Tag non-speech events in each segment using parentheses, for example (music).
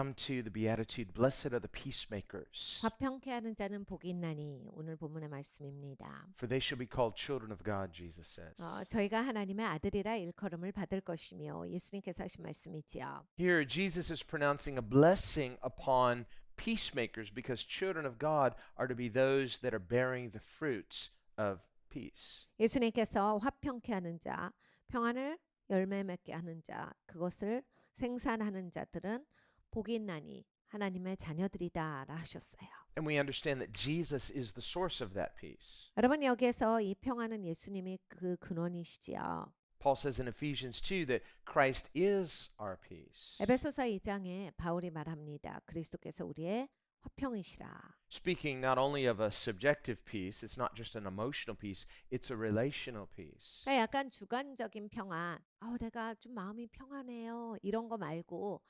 come to the beatitude, blessed are the peacemakers, 화평케 하는 자는 복이 있나니 오늘 본문의 말씀입니다. for they shall be called children of God, Jesus says. 어, 저희가 하나님의 아들이라 일컬음을 받을 것이며 예수님께서 하신 말씀이지요. Here, Jesus is pronouncing a blessing upon peacemakers because children of God are to be those that are bearing the fruits of peace. 예수님께서 화평케 하는 자, 평안을 열매 맺게 하는 자, 그것을 생산하는 자들은 복이 있나니 하나님의 자녀들이다라 하셨어요. And we understand that Jesus is the source of that peace. 여러분 여기에서 이 평안은 예수님이 그 근원이시지요. Paul says in Ephesians 2 that Christ is our peace. 에베소서 2장에 바울이 말합니다. 그리스도께서 우리의 화평이시라. Speaking not only of a subjective peace, it's not just an emotional peace, it's a relational peace. 그러니까 약간 주관적인 평안. 아, 내가 좀 마음이 평안해요. 이런 거 말고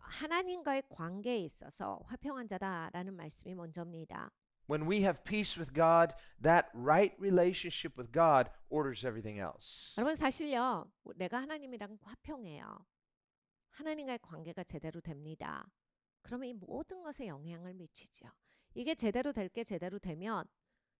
하나님과의 관계에 있어서 화평한 자다라는 말씀이 먼저입니다. When we have peace with God, that right relationship with God orders everything else. 여러분 사실요. 내가 하나님이랑 화평해요. 하나님과의 관계가 제대로 됩니다. 그러면 이 모든 것에 영향을 미치죠. 이게 제대로 될 게 제대로 되면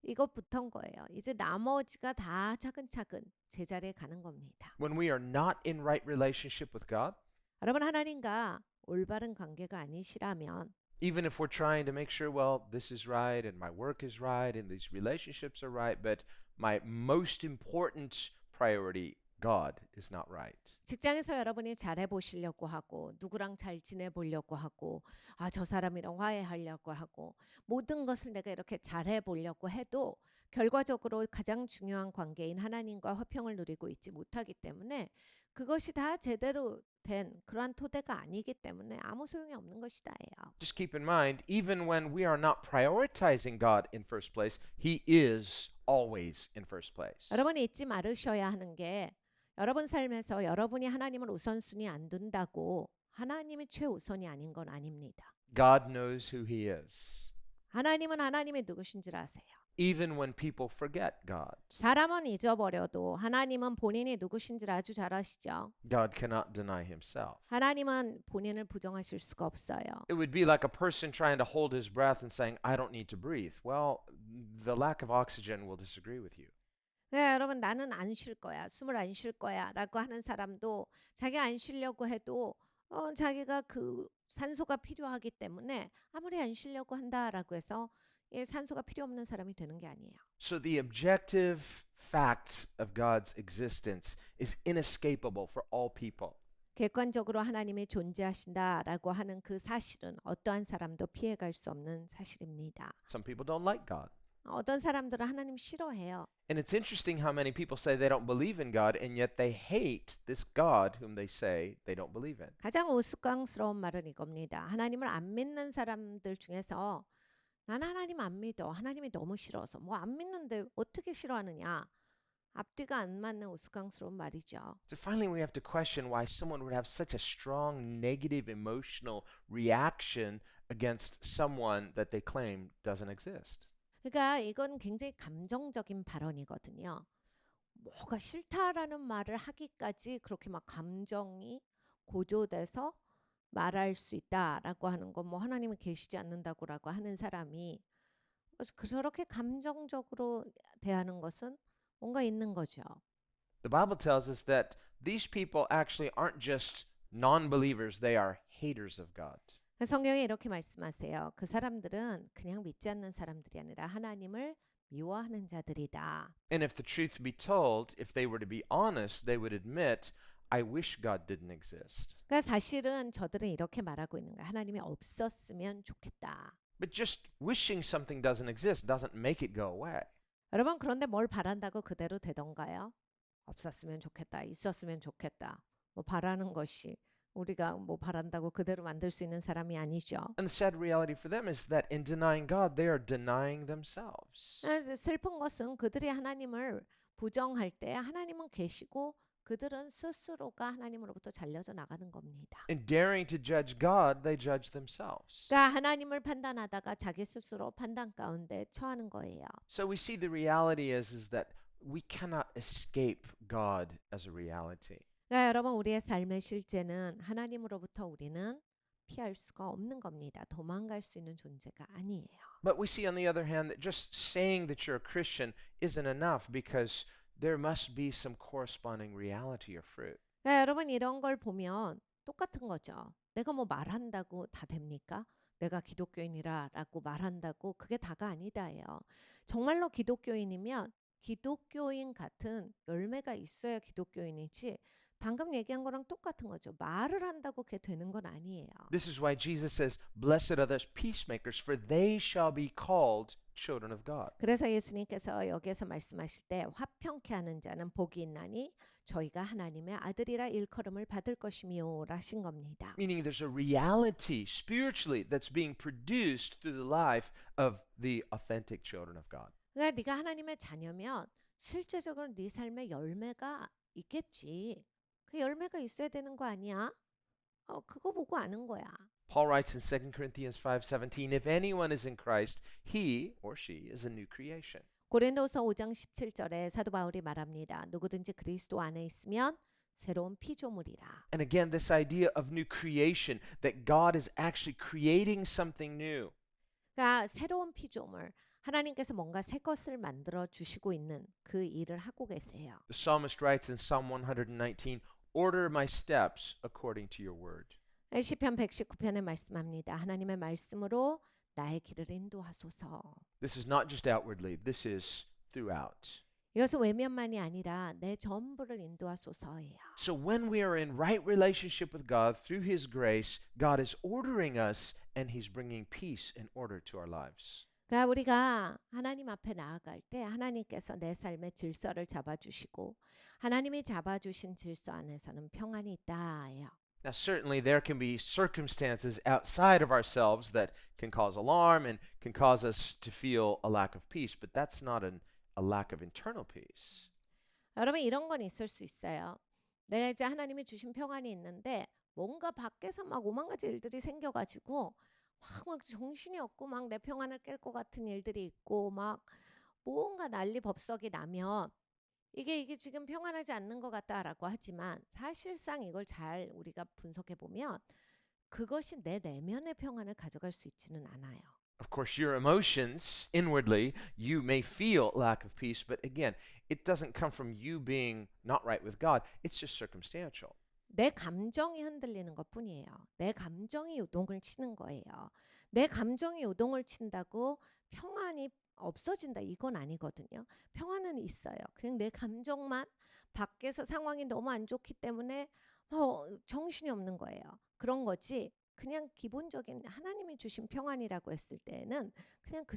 이것부터인 거예요. 이제 나머지가 다 차근차근 제자리에 가는 겁니다. When we are not in right relationship with God, 여러분 하나님과 올바른 관계가 아니시라면 even if we're trying to make sure, well, this is right and my work is right and these relationships are right, but my most important priority, God, is not right. 직장에서 여러분이 잘해 보시려고 하고 누구랑 잘 지내 보려고 하고 아 저 사람이랑 화해하려고 하고 모든 것을 내가 이렇게 잘해 보려고 해도 결과적으로 가장 중요한 관계인 하나님과 화평을 누리고 있지 못하기 때문에 그것이 다 제대로 된 그러한 토대가 아니기 때문에 아무 소용이 없는 것이다예요. Just keep in mind, even when we are not prioritizing God in first place, He is always in first place. 여러분이 잊지 말으셔야 하는 게 여러분 삶에서 여러분이 하나님을 우선순위 안 둔다고 하나님이 최우선이 아닌 건 아닙니다. God knows who He is, 하나님은 하나님이 누구신지를 아세요. Even when people forget God. 사람은 잊어버려도 하나님은 본인이 누구신지를 아주 잘 아시죠. God cannot deny Himself. 하나님은 본인을 부정하실 수가 없어요. It would be like a person trying to hold his breath and saying, I don't need to breathe. Well, the lack of oxygen will disagree with you. 네, 여러분 나는 안 쉴 거야. 숨을 안 쉴 거야라고 하는 사람도 자기 안 쉬려고 해도 어, 자기가 그 산소가 필요하기 때문에 아무리 안 쉬려고 한다라고 해서 예, 산소가 필요 없는 사람이 되는 게 아니에요. So the objective fact of God's existence is inescapable for all people. 객관적으로 하나님이 존재하신다라고 하는 그 사실은 어떠한 사람도 피해갈 수 없는 사실입니다. Some people don't like God. 어떤 사람들은 하나님 싫어해요. And it's interesting how many people say they don't believe in God and yet they hate this God whom they say they don't believe in. 가장 우스꽝스러운 말은 이겁니다. 하나님을 안 믿는 사람들 중에서 난 하나님 안 믿어. 하나님이 너무 싫어서. 뭐 안 믿는데 어떻게 싫어하느냐. 앞뒤가 안 맞는 우스꽝스러운 말이죠. So finally, we have to question why someone would have such a strong negative emotional reaction against someone that they claim doesn't exist. 그러니까 이건 굉장히 감정적인 발언이거든요. 뭐가 싫다라는 말을 하기까지 그렇게 막 감정이 고조돼서 말할 수 있다라고 하는 건 뭐 하나님은 계시지 않는다고라고 하는 사람이 그 저렇게 감정적으로 대하는 것은 뭔가 있는 거죠. The Bible tells us that these people actually aren't just non believers, they are haters of God. 성경에 이렇게 말씀하세요. 그 사람들은 그냥 믿지 않는 사람들이 아니라 하나님을 미워하는 자들이다. And if the truth be told, if they were to be honest, they would admit, I wish God didn't exist. 그러니까 사실은 저들은 이렇게 말하고 있는 거야. 하나님이 없었으면 좋겠다. But just wishing something doesn't exist doesn't make it go away. 여러분 그런데 뭘 바란다고 그대로 되던가요? 없었으면 좋겠다. 있었으면 좋겠다. 뭐 바라는 것이 우리가 뭐 바란다고 그대로 만들 수 있는 사람이 아니죠. And the sad reality for them is that in denying God, they are denying themselves. 아, 슬픈 것은 그들이 하나님을 부정할 때 하나님은 계시고 그들은 스스로가 하나님으로부터 잘려져 나가는 겁니다. In daring to judge God, they judge themselves. 그러니까 하나님을 판단하다가 자기 스스로 판단 가운데 처하는 거예요. So we see the reality is is that we cannot escape God as a reality. 그러니까 여러분 우리의 삶의 실제는 하나님으로부터 우리는 피할 수가 없는 겁니다. 도망갈 수 있는 존재가 아니에요. But we see, on the other hand, that just saying that you're a Christian isn't enough because there must be some corresponding reality or fruit. 그러니까 여러분 이런 걸 보면 똑같은 거죠. 내가 뭐 말한다고 다 됩니까? 내가 기독교인이라라고 말한다고 그게 다가 아니다예요. 정말로 기독교인이면 기독교인 같은 열매가 있어야 기독교인이지. 방금 얘기한 거랑 똑같은 거죠. 말을 한다고 그게 되는 건 아니에요. This is why Jesus says, Blessed are those peacemakers, for they shall be called children of God. 그래서 예수님께서 여기에서 말씀하실 때 화평케 하는 자는 복이 있나니 저희가 하나님의 아들이라 일컬음을 받을 것이미요라 하신 겁니다. Meaning there's a reality spiritually that's being produced through the life of the authentic children of God. 그러니까 네가 하나님의 자녀면 실제적으로 네 삶에 열매가 있겠지. 그 열매가 있어야 되는 거 아니야? 어, 그거 보고 아는 거야. Paul writes in 2 Corinthians 5:17, If anyone is in Christ, he or she is a new creation. 고린도서 5장 17절에 사도 바울이 말합니다. 누구든지 그리스도 안에 있으면 새로운 피조물이라. And again, this idea of new creation, that God is actually creating something new. 그러니까 새로운 피조물. 하나님께서 뭔가 새 것을 만들어 주시고 있는 그 일을 하고 계세요. The psalmist writes in Psalm 119, Order my steps according to your word. 시편 119편에 말씀합니다. 하나님의 말씀으로 나의 길을 인도하소서. This is not just outwardly, this is throughout. 이것은 외면만이 아니라 내 전부를 인도하소서예요. So when we are in right relationship with God through his grace, God is ordering us and he's bringing peace and order to our lives. 그러니까 우리가 하나님 앞에 나아갈 때 하나님께서 내 삶의 질서를 잡아주시고 하나님이 잡아주신 질서 안에서는 평안이 있다예요. Now, certainly, there can be circumstances outside of ourselves that can cause alarm and can cause us to feel a lack of peace, but that's not an, a lack of internal peace. 여러분 이런 건 있을 수 있어요. 내가 이제 하나님이 주신 평안이 있는데 뭔가 밖에서 막 오만 가지 일들이 생겨가지고 막, 막 정신이 없고 막 내 평안을 깰 것 같은 일들이 있고 막 뭔가 난리 법석이 나면 이게 이게 지금 평안하지 않는 것 같다라고 하지만 사실상 이걸 잘 우리가 분석해 보면 그것이 내 내면의 평안을 가져갈 수 있지는 않아요. Of course, your emotions inwardly, you may feel lack of peace, but again, it doesn't come from you being not right with God. It's just circumstantial. 내 감정이 흔들리는 것 뿐이에요. 내 감정이 요동을 치는 거예요. 내 감정이 요동을 친다고 평안이 없어진다 이건 아니거든요. 평안은 있어요. 그냥 내 감정만 밖에서 상황이 너무 안 좋기 때문에 뭐 정신이 없는 거예요. 그런 거지. 그냥 기본적인 하나님이 주신 평안이라고 했을 때는 그냥 그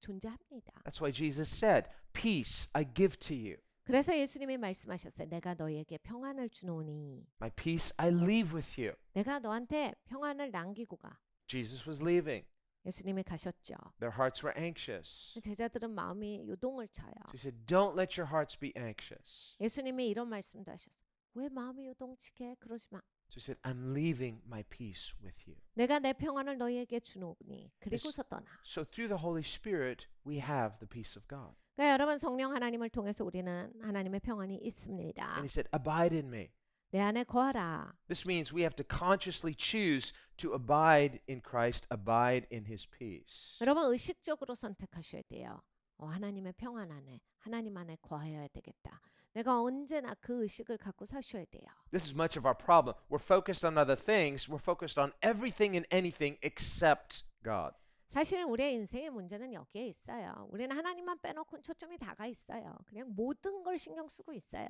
존재합니다. That's why Jesus said, Peace I give to you. 그래서 예수님이 말씀하셨어요. 내가 너에게 평안을 주노니 My peace I leave with you. 내가 너한테 평안을 남기고 가. Jesus was leaving. 예수님이 가셨죠. Their hearts were anxious. 제자들은 마음이 요동을 쳐요. So he said, Don't let your hearts be anxious. 예수님이 이런 말씀도 하셨어요. 왜 마음이 요동치게 그러지 마. So he said, I'm leaving my peace with you. 내가 내 평안을 너희에게 주노니 그리고서 떠나. So through the Holy Spirit, we have the peace of God. 그러니까 여러분 성령 하나님을 통해서 우리는 하나님의 평안이 있습니다. And he said, Abide in me. 내 안에 거하라. This means we have to consciously choose to abide in Christ, abide in his peace. 여러분 의식적으로 선택하셔야 돼요. 어, 하나님의 평안 안에 하나님 안에 거하여야 되겠다. 내가 언제나 그 의식을 갖고 사셔야 돼요. This is much of our problem. We're focused on other things, we're focused on everything and anything except God. 사실 우리의 인생의 문제는 여기에 있어요. 우리는 하나님만 빼놓고 초점이 다가 있어요. 그냥 모든 걸 신경 쓰고 있어요.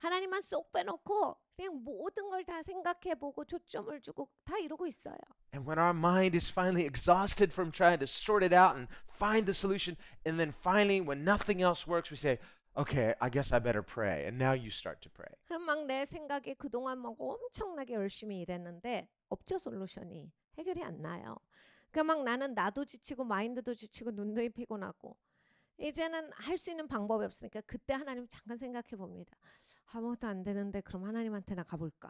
하나님만 쏙 빼놓고 그냥 모든 걸 다 생각해 보고 초점을 주고 다 이러고 있어요. And when our mind is finally exhausted from trying to sort it out and find the solution, and then finally, when nothing else works, we say, okay, I guess I better pray. And now you start to pray. 그럼 막내 생각이 그동안 막 엄청나게 열심히 일했는데 없죠 솔루션이 해결이 안 나요. 그러니까 막 나는 나도 지치고 마인드도 지치고 눈도 피곤하고 이제는 할 수 있는 방법이 없으니까 그때 하나님 잠깐 생각해 봅니다. 아무것도 안 되는데 그럼 하나님한테나 가볼까?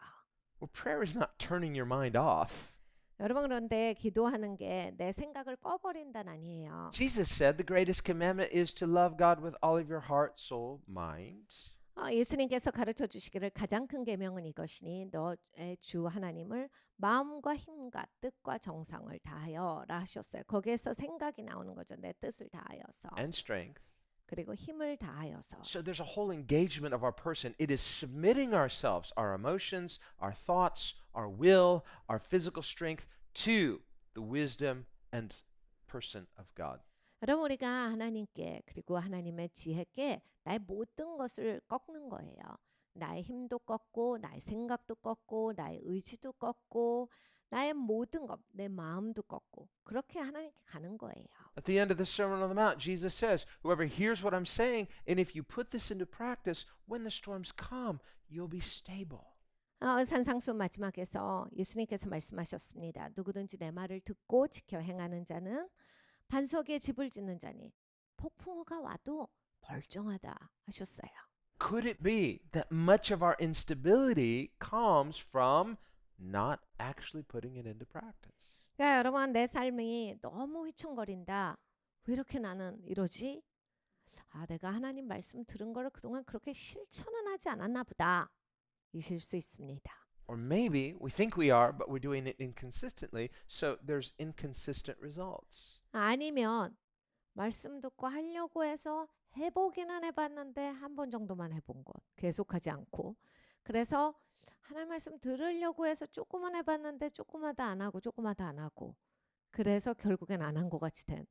Well, prayer is not turning your mind off. 여러분 그런데 기도하는 게 내 생각을 꺼버린다는 아니에요. Jesus said the greatest commandment is to love God with all of your heart, soul, mind. 어, 예수님께서 가르쳐 주시기를 가장 큰 계명은 이것이니 너의 주 하나님을 마음과 힘과 뜻과 정성을 다하여라 하셨어요. 거기에서 생각이 나오는 거죠. 내 뜻을 다하여서 and strength. 그리고 힘을 다하여서. So there's a whole engagement of our person. It is submitting ourselves, our emotions, our thoughts, our will, our physical strength to the wisdom and person of God. 여러분 우리가 하나님께 그리고 하나님의 지혜께 나의 모든 것을 꺾는 거예요. 나의 힘도 꺾고 나의 생각도 꺾고 나의 의지도 꺾고 나의 모든 것, 내 마음도 꺾고 그렇게 하나님께 가는 거예요. At the end of the Sermon on the Mount, Jesus says, Whoever hears what I'm saying, and if you put this into practice, when the storms come, you'll be stable. 어, 산상수 마지막에서 예수님께서 말씀하셨습니다. 누구든지 내 말을 듣고 지켜 행하는 자는 반석에 집을 짓는 자니 폭풍우가 와도 멀쩡하다 하셨어요. Could it be that much of our instability comes from not actually putting it into practice? 그러니까 여러분 내 삶이 너무 휘청거린다. 왜 이렇게 나는 이러지? 아, 내가 하나님 말씀 들은 거를 그동안 그렇게 실천은 하지 않았나 보다. 이실 수 있습니다. Or maybe we think we are, but we're doing it inconsistently, so there's inconsistent results. 아니면 말씀 듣고 하려고 해서 해보기는 해봤는데 한 번 정도만 해본 것 계속하지 않고 그래서 하나님 말씀 들으려고 해서 조금만 해봤는데 조금마다 안 하고 조금마다 안 하고 그래서 결국엔 안 한 것 같이 된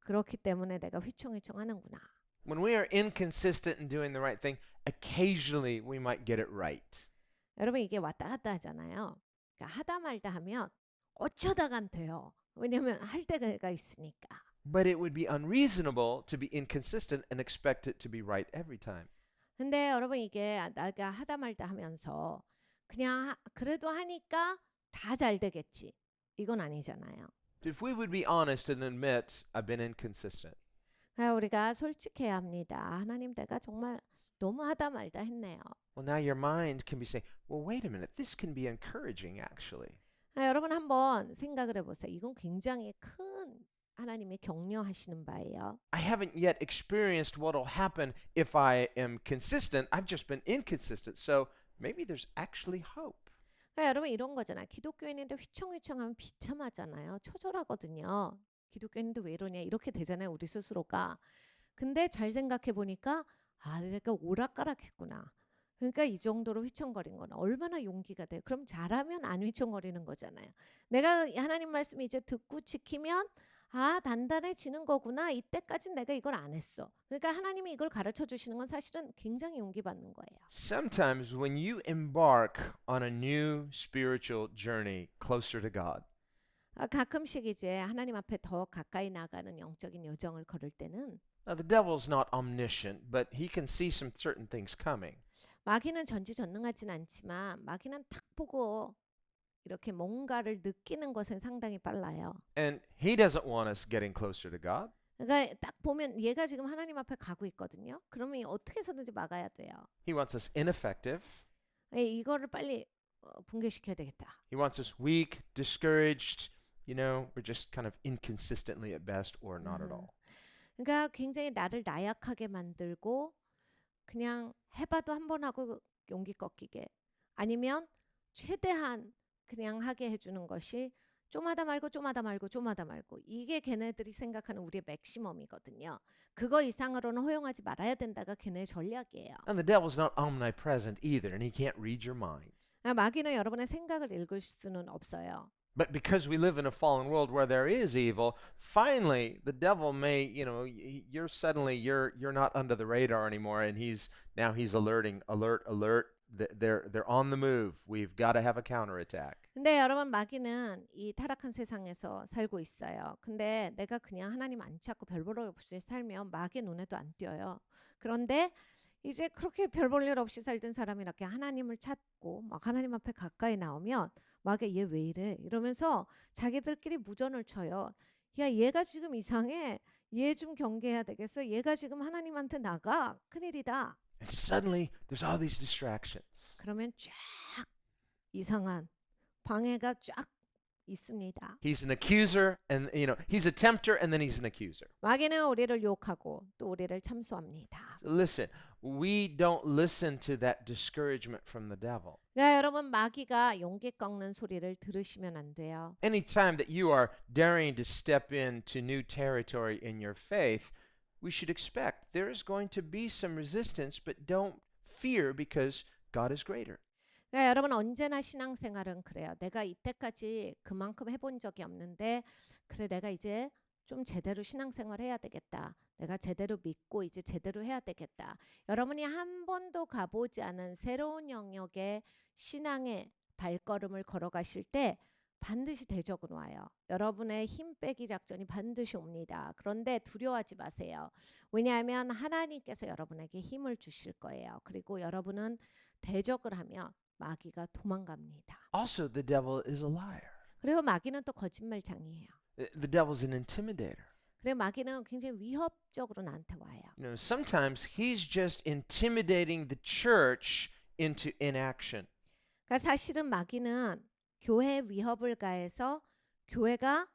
그렇기 때문에 내가 휘청휘청 하는구나. When we are inconsistent in doing the right thing, occasionally we might get it right. 여러분 이게 왔다 갔다 하잖아요. 그러니까 하다 말다 하면 어쩌다간 돼요. 왜냐면 할 때가 있으니까. But it would be unreasonable to be inconsistent and expect it to be right every time. 근데 여러분 이게 내가 하다 말다 하면서 그냥 하- 그래도 하니까 다 잘 되겠지. 이건 아니잖아요. If we would be honest and admit, I've been inconsistent, 그러니까 우리가 솔직해야 합니다. 하나님 내가 정말 너무 하다 말다 했네요. well, now your mind can be saying, well, wait a minute, this can be encouraging actually. 아, 여러분 한번 생각을 해 보세요. 이건 굉장히 큰 하나님이 격려하시는 바예요. I haven't yet experienced what will happen if I am consistent. I've just been inconsistent. So maybe there's actually hope. 그러니까 여러분 이런 거잖아. 기독교인인데 휘청휘청하면 비참하잖아요. 처절하거든요. 기독교인인데 왜 이러냐 이렇게 되잖아요. 우리 스스로가. 근데 잘 생각해 보니까 아 내가 오락가락했구나. 그러니까 이 정도로 휘청거린 건 얼마나 용기가 돼. 그럼 잘하면 안 휘청거리는 거잖아요. 내가 하나님 말씀 이제 듣고 지키면 아 단단해지는 거구나. 이때까진 내가 이걸 안 했어. 그러니까 하나님이 이걸 가르쳐 주시는 건 사실은 굉장히 용기 받는 거예요. Sometimes when you embark on a new spiritual journey closer to God, 아, 가끔씩 이제 하나님 앞에 더 가까이 나가는 영적인 여정을 걸을 때는 now the devil's not omniscient, but he can see some certain things coming. 마귀는 전지전능하진 않지만 마귀는 딱 보고 이렇게 뭔가를 느끼는 것은 상당히 빨라요. And he doesn't want us getting closer to God. 그러니까 딱 보면 얘가 지금 하나님 앞에 가고 있거든요. 그러면 어떻게 해서든지 막아야 돼요. He wants us ineffective. 예, 이거를 빨리 어, 붕괴시켜야 되겠다. He wants us weak, discouraged. You know, we're just kind of inconsistently at best or not at 음. all. 그러니까 굉장히 나를 나약하게 만들고 그냥 해봐도 한 번 하고 용기 꺾이게 아니면 최대한 그냥 하게 해주는 것이 좀 하다 말고 좀 하다 말고 좀 하다 말고 이게 걔네들이 생각하는 우리의 맥시멈이거든요. 그거 이상으로는 허용하지 말아야 된다가 걔네 전략이에요. And the devil's not omnipresent either, and he can't read your mind. 아, 마귀는 여러분의 생각을 읽을 수는 없어요. But because we live in a fallen world where there is evil, finally the devil may, you know, you're suddenly you're you're not under the radar anymore, and he's now he's alerting, alert, alert. Th- They're they're on the move. We've got to have a counterattack. 근데 여러분 마귀는 이 타락한 세상에서 살고 있어요. 근데 내가 그냥 하나님 안 찾고 별볼 일 없이 살면 마귀 눈에도 안 띄어요. 그런데 이제 그렇게 별볼 일 없이 살던 사람이 이렇게 하나님을 찾고 막 하나님 앞에 가까이 나오면 마귀 얘 왜 이래 이러면서 자기들끼리 무전을 쳐요. 야 얘가 지금 이상해. 얘 좀 경계해야 되겠어. 얘가 지금 하나님한테 나가. 큰일이다. And suddenly there's all these distractions. 그러면 쫙 이상한 방해가 쫙 있습니다. He's an accuser, and you know he's a tempter, and then he's an accuser. 마귀는 우리를 욕하고 또 우리를 참소합니다. Listen, we don't listen to that discouragement from the devil. 네, 여러분 마귀가 용기 꺾는 소리를 들으시면 안 돼요. Anytime that you are daring to step into new territory in your faith, we should expect there is going to be some resistance, but don't fear because God is greater. 네, 여러분 언제나 신앙생활은 그래요. 내가 이때까지 그만큼 해본 적이 없는데 그래 내가 이제 좀 제대로 신앙생활 해야 되겠다. 내가 제대로 믿고 이제 제대로 해야 되겠다. 여러분이 한 번도 가보지 않은 새로운 영역의 신앙의 발걸음을 걸어가실 때 반드시 대적은 와요. 여러분의 힘 빼기 작전이 반드시 옵니다. 그런데 두려워하지 마세요. 왜냐하면 하나님께서 여러분에게 힘을 주실 거예요. 그리고 여러분은 대적을 하면 마귀가 도망갑니다. Also, the devil is a liar. 그리고 마귀는 또 거짓말장이에요. The devil's an intimidator. 그리고 마귀는 굉장히 위협적으로 나한테 와요. You know, sometimes he's just intimidating the church into inaction. 그러니까 사실은 마귀는 교회에 위협을 가해서 교회가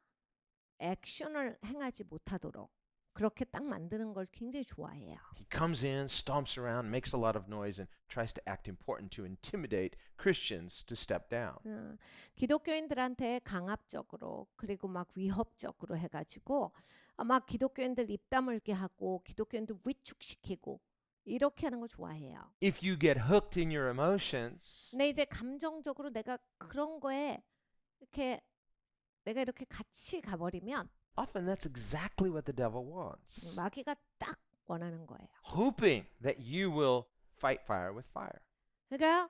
액션을 행하지 못하도록 그렇게 딱 만드는 걸 굉장히 좋아해요. He comes in, stomps around, makes a lot of noise, and tries to act important to intimidate Christians to step down. 음, 기독교인들한테 강압적으로 그리고 막 위협적으로 해 가지고 아, 막 기독교인들 입 다물게 하고 기독교인들 위축시키고 이렇게 하는 거 좋아해요. If you get hooked in your emotions, 근데 이제 감정적으로 내가 그런 거에 이렇게 내가 이렇게 같이 가버리면 often that's exactly what the devil wants, 음, 마귀가 딱 원하는 거예요. hoping that you will fight fire with fire. 그러니까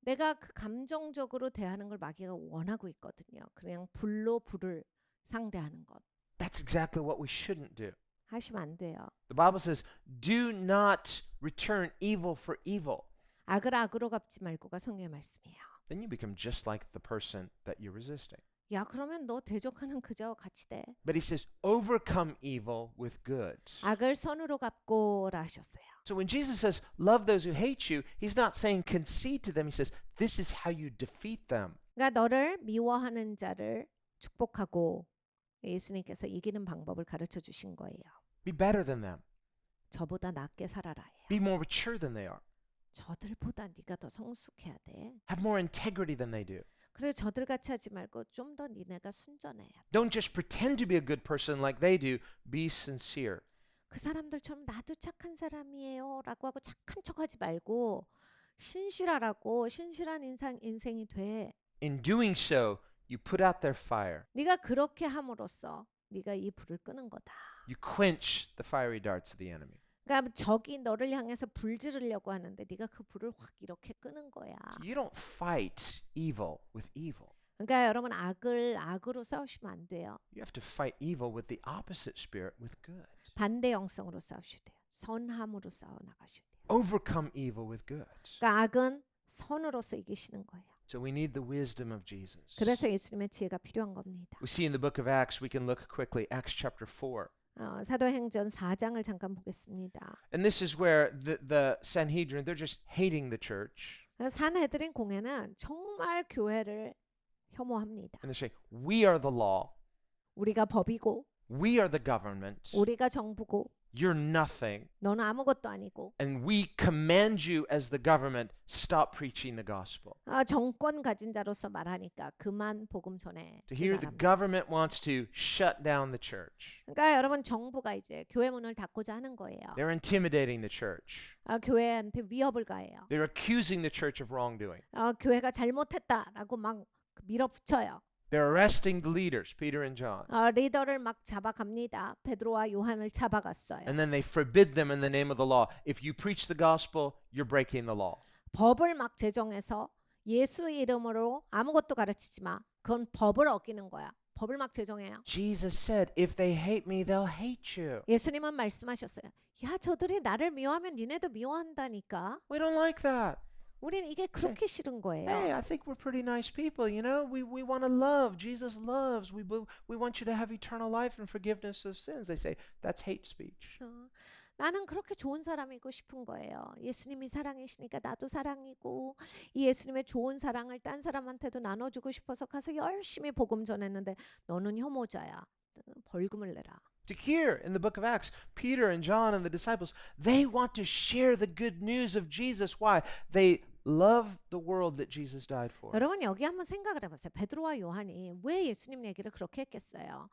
내가 그 감정적으로 대하는 걸 마귀가 원하고 있거든요. 그냥 불로 불을 상대하는 것 That's exactly what we shouldn't do. 하시면 안 돼요. The Bible says, do not return evil for evil. 악을 악으로 갚지 말고가 성경의 말씀이에요. Then you become just like the person that you're resisting. 야 그러면 너 대적하는 그저 같이 돼. But he says, overcome evil with good. 악을 선으로 갚고라 하셨어요. So when Jesus says, love those who hate you, he's not saying concede to them. He says, this is how you defeat them. 그러니까 너를 미워하는 자를 축복하고 예수님께서 이기는 방법을 가르쳐 주신 거예요. Be better than them. 저보다 낫게 살아라예요. Be more mature than they are. 저들보다 네가 더 성숙해야 돼. Have more integrity than they do. 그래 저들 같이 하지 말고 좀 더 니네가 순전해야 돼. Don't just pretend to be a good person like they do. Be sincere. 그 사람들처럼 나도 착한 사람이에요라고 하고 착한 척하지 말고 신실하라고 신실한 인상 인생이 돼. In doing so, you put out their fire. 네가 그렇게 함으로써 네가 이 불을 끄는 거다. You quench the fiery darts of the enemy. 그러니까 적이 너를 향해서 불 지르려고 하는데 네가 그 불을 확 이렇게 끄는 거야. You don't fight evil with evil. 그러니까 여러분 악을 악으로 싸우시면 안 돼요. You have to fight evil with the opposite spirit, with good. 반대 영성으로 싸우셔야 돼요. 선함으로 싸워 나가셔야 돼요. Overcome evil with good. 그러니까 악은 선으로서 이기시는 거예요. So we need the wisdom of Jesus. 그래서 예수님의 지혜가 필요한 겁니다. We see in the book of Acts, we can look quickly, Acts chapter 4. 어, 사도행전 4장을 잠깐 보겠습니다. And this is where the, the Sanhedrin, they're just hating the church. 산헤드린 공회는 정말 교회를 혐오합니다. And they say, We are the law, 우리가 법이고 we are the government, 우리가 정부고 You're nothing. 너는 아무것도 아니고 And we command you as the government, stop preaching the gospel. 아, 정권 가진 자로서 말하니까 그만 복음 전해. So here the government wants to shut down the church. 그러니까 여러분 정부가 이제 교회 문을 닫고자 하는 거예요. They're intimidating the church. 아, 교회한테 위협을 가해요. They're accusing the church of wrongdoing. 아, 교회가 잘못했다라고 막 밀어붙여요. They're arresting the leaders, Peter and John. 아, 리더를 막 잡아갑니다. 베드로와 요한을 잡아갔어요. And then they forbid them in the name of the law. If you preach the gospel, you're breaking the law. 법을 막 제정해서 예수 이름으로 아무것도 가르치지 마. 그건 법을 어기는 거야. 법을 막 제정해요. Jesus said, If they hate me, they'll hate you. 예수님은 말씀하셨어요. 야, 저들이 나를 미워하면 니네도 미워한다니까. We don't like that. 우린 이게 그렇게 싫은 거예요. Hey, I think we're pretty nice people, you know? We, we want to love. Jesus loves. We, we want you to have eternal life and forgiveness of sins. They say, That's hate speech. 어, 나는 그렇게 좋은 사람이고 싶은 거예요. 예수님이 사랑이시니까 나도 사랑이고 이 예수님의 좋은 사랑을 딴 사람한테도 나눠주고 싶어서 가서 열심히 복음 전했는데 너는 혐오자야. 벌금을 내라. To here in the book of Acts, Peter and John and the disciples, they want to share the good news of Jesus. Why? They love the world that Jesus died for. 여러분 여기 한번 생각을 해보세요. 베드로와 요한이 왜 예수님 얘기를 그렇게 했겠어요?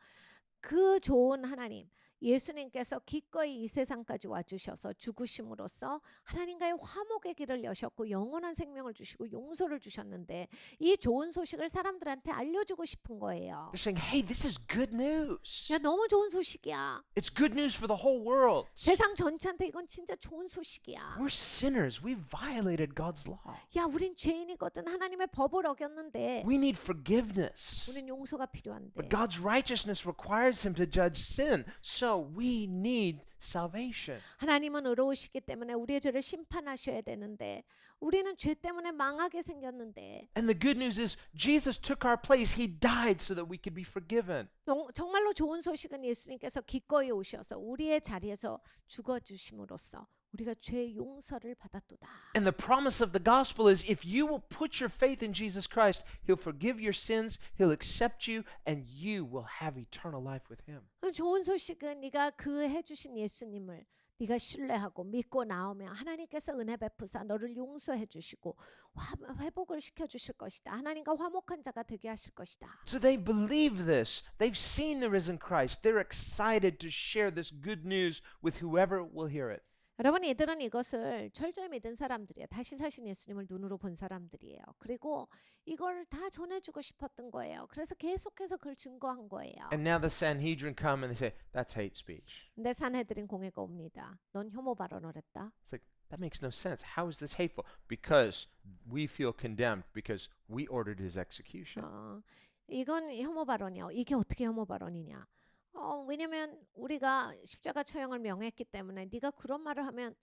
그 좋은 하나님, 예수님께서 기꺼이 이 세상까지 와주셔서 죽으심으로써 하나님과의 화목의 길을 여셨고 영원한 생명을 주시고 용서를 주셨는데 이 좋은 소식을 사람들한테 알려주고 싶은 거예요. They're saying, hey, this is good news. 야 너무 좋은 소식이야. It's good news for the whole world. 세상 전체한테 이건 진짜 좋은 소식이야. We're sinners. We violated God's law. 야 우린 죄인이거든 하나님의 법을 어겼는데 We need forgiveness. 우린 용서가 필요한데. But God's righteousness requires him to judge sin. So we need salvation. 하나님은 의로우시기 때문에 우리의 죄를 심판하셔야 되는데 우리는 죄 때문에 망하게 생겼는데 And the good news is Jesus took our place. He died so that we could be forgiven. 정- 정말로 좋은 소식은 예수님께서 기꺼이 오셔서 우리의 자리에서 죽어 주심으로써 우리가 죄 용서를 받았도다. And the promise of the gospel is if you will put your faith in Jesus Christ, he'll forgive your sins, he'll accept you, and you will have eternal life with him. 좋은 소식은 네가 그 해주신 예수님을 네가 신뢰하고 믿고 나오면 하나님께서 은혜 베푸사 너를 용서해 주시고 화- 회복을 시켜 주실 것이다. 하나님과 화목한 자가 되게 하실 것이다. So they believe this. They've seen the risen Christ. They're excited to share this good news with whoever will hear it. 여러분 이들은 이것을 철저히 믿은 사람들이에요. 다시 사신 예수님을 눈으로 본 사람들이에요. 그리고 이걸 다 전해주고 싶었던 거예요. 그래서 계속해서 그걸 증거한 거예요. And now the Sanhedrin come and they say, that's hate speech. 근데 산해드린 공회가 옵니다. 넌 혐오 발언을 했다. It's like, that makes no sense. How is this hateful? Because we feel condemned because we ordered his execution. 어, 이건 혐오 발언이야. 이게 어떻게 혐오 발언이냐? 어, 왜냐면 우리가 십자가 처형을 명했기 때문에 네가 그런 말을 하면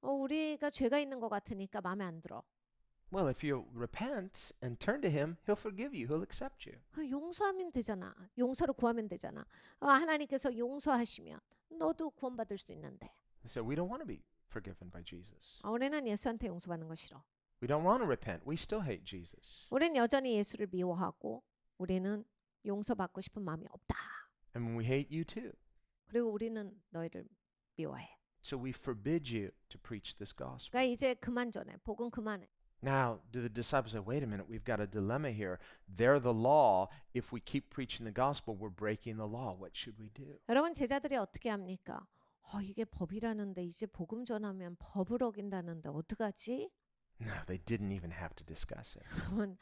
어, 우리가 죄가 있는 것 같으니까 마음에 안 들어. Well, if you repent and turn to him, he'll forgive you, he'll accept you. 어, 용서하면 되잖아. 용서를 구하면 되잖아. 어, 하나님께서 용서하시면 너도 구원받을 수 있는데. Say, we don't want to be forgiven by Jesus. 어, 우리는 예수한테 용서받는 거 싫어. We don't want to repent. We still hate Jesus. 우리는 여전히 예수를 미워하고 우리는 용서받고 싶은 마음이 없다. And we hate you too. 그리고 우리는 너희를 미워해. So we forbid you to preach this gospel. 그러니까 이제 그만 전해. 복음 그만해. Now, do the disciples say, wait a minute, we've got a dilemma here. They're the law. If we keep preaching the gospel, we're breaking the law. What should we do? 여러분 제자들이 어떻게 합니까? 어, 이게 법이라는데 이제 복음 전하면 법을 어긴다는데 어떡하지? No, they didn't even have to discuss it. (laughs) 여러분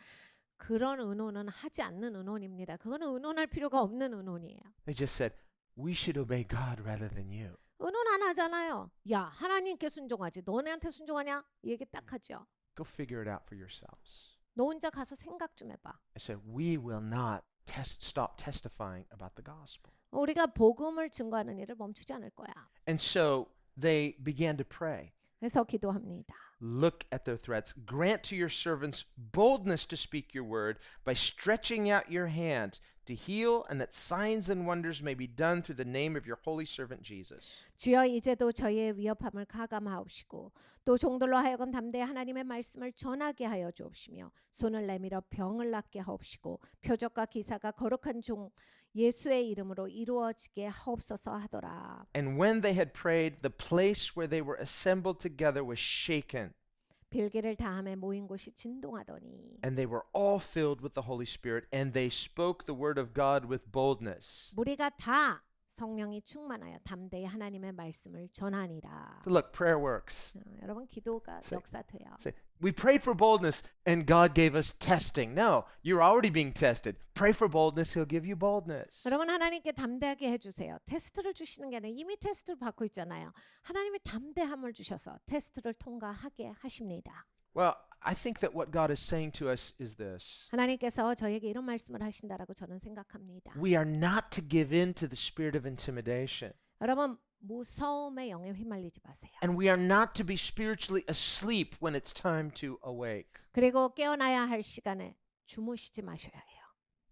그런 의논은 하지 않는 의논입니다. 그거는 의논할 필요가 없는 의논이에요. They just said, we should obey God rather than you. 의논 안 하잖아요. 야 하나님께 순종하지. 너네한테 순종하냐? 이 얘기 딱 하죠. Go figure it out for yourselves. 너 혼자 가서 생각 좀 해봐. I said, we will not test, stop testifying about the gospel. 우리가 복음을 증거하는 일을 멈추지 않을 거야. And so they began to pray. 그래서 기도합니다. Look at their threats. Grant to your servants boldness to speak your word by stretching out your hand to heal, and that signs and wonders may be done through the name of your holy servant Jesus. 주여 이제도 저희의 위협함을 가감하옵시고 또 종들로 하여금 담대히 하나님의 말씀을 전하게 하여 주옵시며 손을 내밀어 병을 낫게 하옵시고 표적과 기사가 거룩한 종 예수의 이름으로 이루어지게 하옵소서 하더라. And when they had prayed, the place where they were assembled together was shaken, 빌기를 다함에 모인 곳이 진동하더니 and they were all filled with the Holy Spirit, and they spoke the word of God with boldness. 무리가 다 성령이 충만하여 담대히 하나님의 말씀을 전하니라. So look, prayer works. 어, 여러분 기도가 세- 역사돼요. Say, we prayed for boldness and God gave us testing. No, you're already being tested. Pray for boldness, He'll give you boldness. 여러분 하나님께 담대하게 해주세요. 테스트를 주시는 게 아니라 이미 테스트를 받고 있잖아요. 하나님이 담대함을 주셔서 테스트를 통과하게 하십니다. Well, I think that what God is saying to us is this 하나님께서 저에게 이런 말씀을 하신다라고 저는 생각합니다. We are not to give in to the spirit of intimidation, 여러분 무서움의 영에 휘말리지 마세요. and we are not to be spiritually asleep when it's time to awake. 그리고 깨어나야 할 시간에 주무시지 마셔야 해요.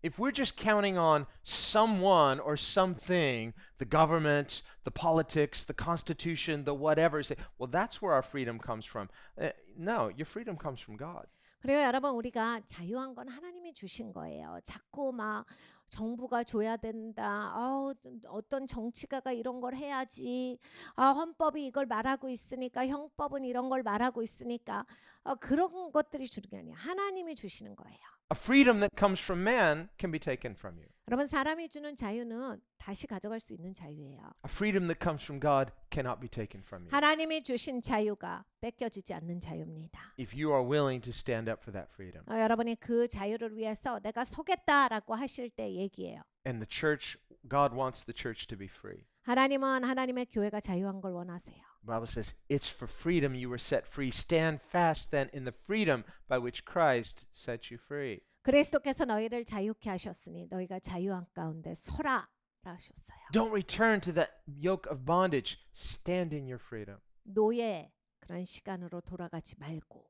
If we're just counting on someone or something, the government, the politics, the constitution, the whatever, say, well, that's where our freedom comes from. Uh, no, your freedom comes from God. 그래요, 여러분 우리가 자유한 건 하나님이 주신 거예요. 자꾸 막 정부가 줘야 된다. 아우, 어떤 정치가가 이런 걸 해야지. 아, 헌법이 이걸 말하고 있으니까 형법은 이런 걸 말하고 있으니까 어, 그런 것들이 주는 게 아니야. 하나님이 주시는 거예요. A freedom that comes from man can be taken from you. 여러분 사람이 주는 자유는 다시 가져갈 수 있는 자유예요. A freedom that comes from God cannot be taken from you. 하나님이 주신 자유가 뺏겨지지 않는 자유입니다. If you are willing to stand up for that freedom. 어, 여러분이 그 자유를 위해서 내가 서겠다라고 하실 때 얘기예요. And the church, God wants the church to be free. 하나님은 하나님의 교회가 자유한 걸 원하세요. The Bible says, It's for freedom you were set free. Stand fast then in the freedom by which Christ set you free. 그리스도께서 너희를 자유케 하셨으니 너희가 자유한 가운데 서라 하셨어요. Don't return to that yoke of bondage. Stand in your freedom. 노예 그런 시간으로 돌아가지 말고